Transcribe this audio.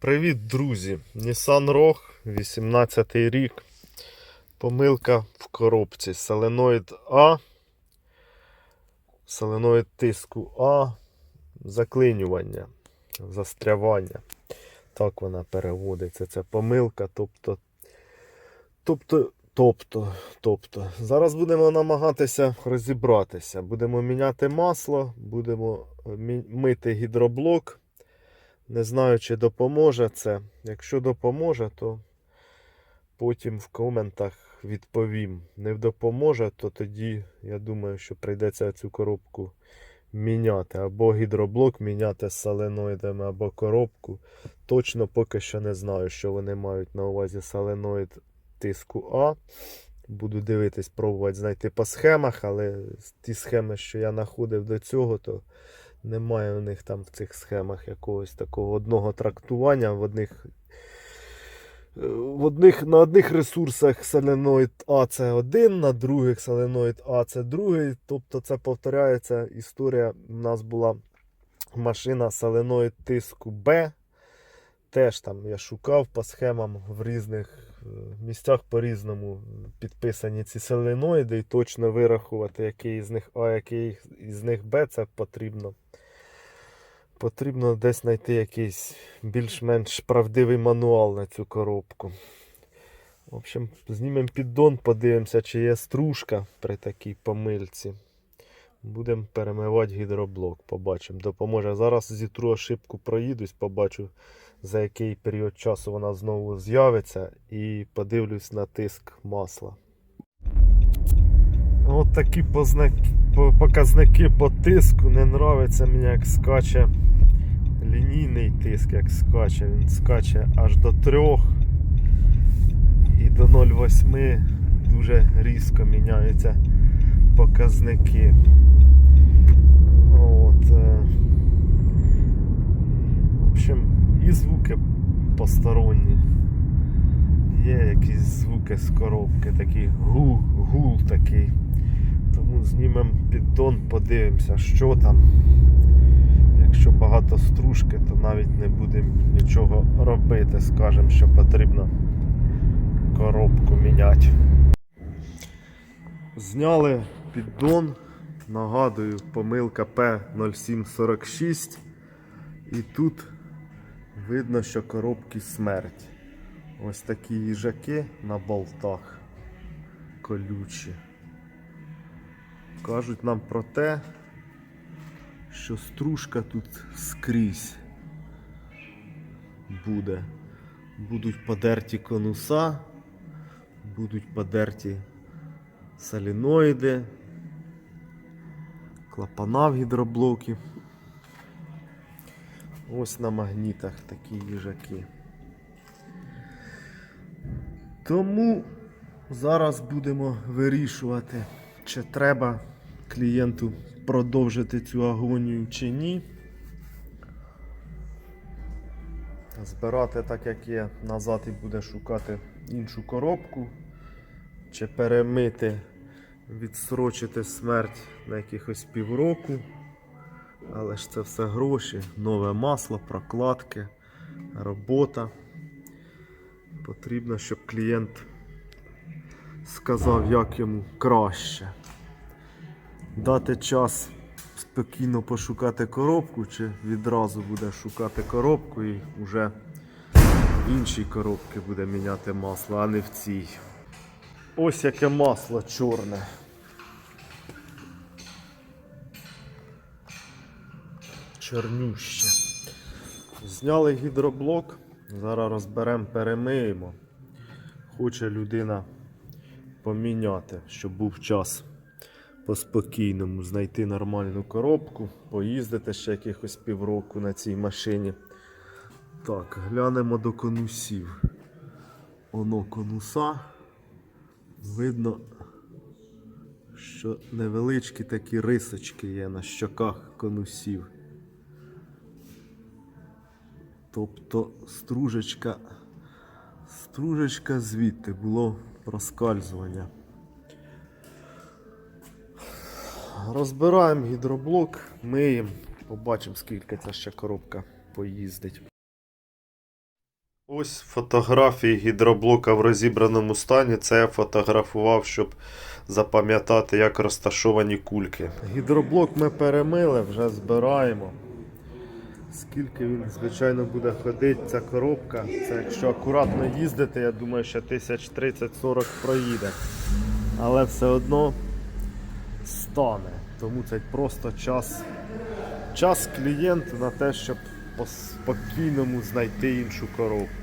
Привіт, друзі! Nissan Rogue, 18 рік. Помилка в коробці. Соленоїд А. Соленоїд тиску А. Заклинювання, застрявання. Так вона переводиться. Це помилка. Тобто, тобто, тобто, тобто. Зараз будемо намагатися розібратися. Будемо міняти масло, будемо мити гідроблок. Не знаю, чи допоможе це. Якщо допоможе, то потім в коментах відповім. Не допоможе, то тоді я думаю, що прийдеться цю коробку міняти. Або гідроблок міняти з соленоїдами, або коробку. Точно поки що не знаю, що вони мають на увазі соленоїд тиску А. Буду дивитись, пробувати знайти по схемах, але ті схеми, що я знаходив до цього, то немає у них там в цих схемах якогось такого одного трактування. В одних, е, в одних, на одних ресурсах соленоїд А це один, на других соленоїд А це другий. Тобто це повторяється історія. У нас була машина соленоїд тиску Б. Теж там я шукав по схемам в різних е, місцях по-різному підписані ці соленоїди, і точно вирахувати, який з них А, який із них Б, це потрібно. Потрібно десь знайти якийсь більш-менш правдивий мануал на цю коробку. В общем, знімемо піддон, подивимося, чи є стружка при такій помильці. Будемо перемивати гідроблок, побачимо. Допоможе. Зараз зітру ошибку проїдусь, побачу, за який період часу вона знову з'явиться, і подивлюсь на тиск масла. От такі показники по тиску. Не нравиться мені, як скаче лінійний тиск, як скаче. Він скаче аж до 3 і до 0,8 дуже різко міняються показники. От, е, в общем, і звуки посторонні. Є якісь звуки з коробки, такий гул, гул такий. Знімемо піддон, подивимося, що там. Якщо багато стружки, то навіть не будемо нічого робити. Скажемо, що потрібно коробку міняти. Зняли піддон. Нагадую, помилка P0746. І тут видно, що коробки смерть. Ось такі їжаки на болтах колючі. Кажуть нам про те, що стружка тут скрізь буде. Будуть подерті конуса, будуть подерті соліноїди, клапана в гідроблокі. Ось на магнітах такі їжаки. Тому зараз будемо вирішувати, чи треба клієнту продовжити цю агонію чи ні. Збирати так, як є, назад і буде шукати іншу коробку, чи перемити, відсрочити смерть на якихось півроку. Але ж це все гроші, нове масло, прокладки, робота. Потрібно, щоб клієнт сказав, як йому краще. Дати час спокійно пошукати коробку, чи відразу буде шукати коробку і вже в іншій коробці буде міняти масло, а не в цій. Ось яке масло чорне. Чорнюще. Зняли гідроблок, зараз розберемо, перемиємо. Хоче людина поміняти, щоб був час по-спокійному знайти нормальну коробку, поїздити ще якихось півроку на цій машині. Так, глянемо до конусів. Оно конуса. Видно, що невеличкі такі рисочки є на щоках конусів. Тобто стружечка, стружечка звідти було проскальзування. Розбираємо гідроблок, миємо, побачимо, скільки ця ще коробка поїздить. Ось фотографії гідроблока в розібраному стані. Це я фотографував, щоб запам'ятати, як розташовані кульки. Гідроблок ми перемили, вже збираємо. Скільки він, звичайно, буде ходити, ця коробка. Це якщо акуратно їздити, я думаю, ще 1030-40 проїде. Але все одно стане. Тому це просто час, час клієнту на те, щоб по спокійному знайти іншу коробку.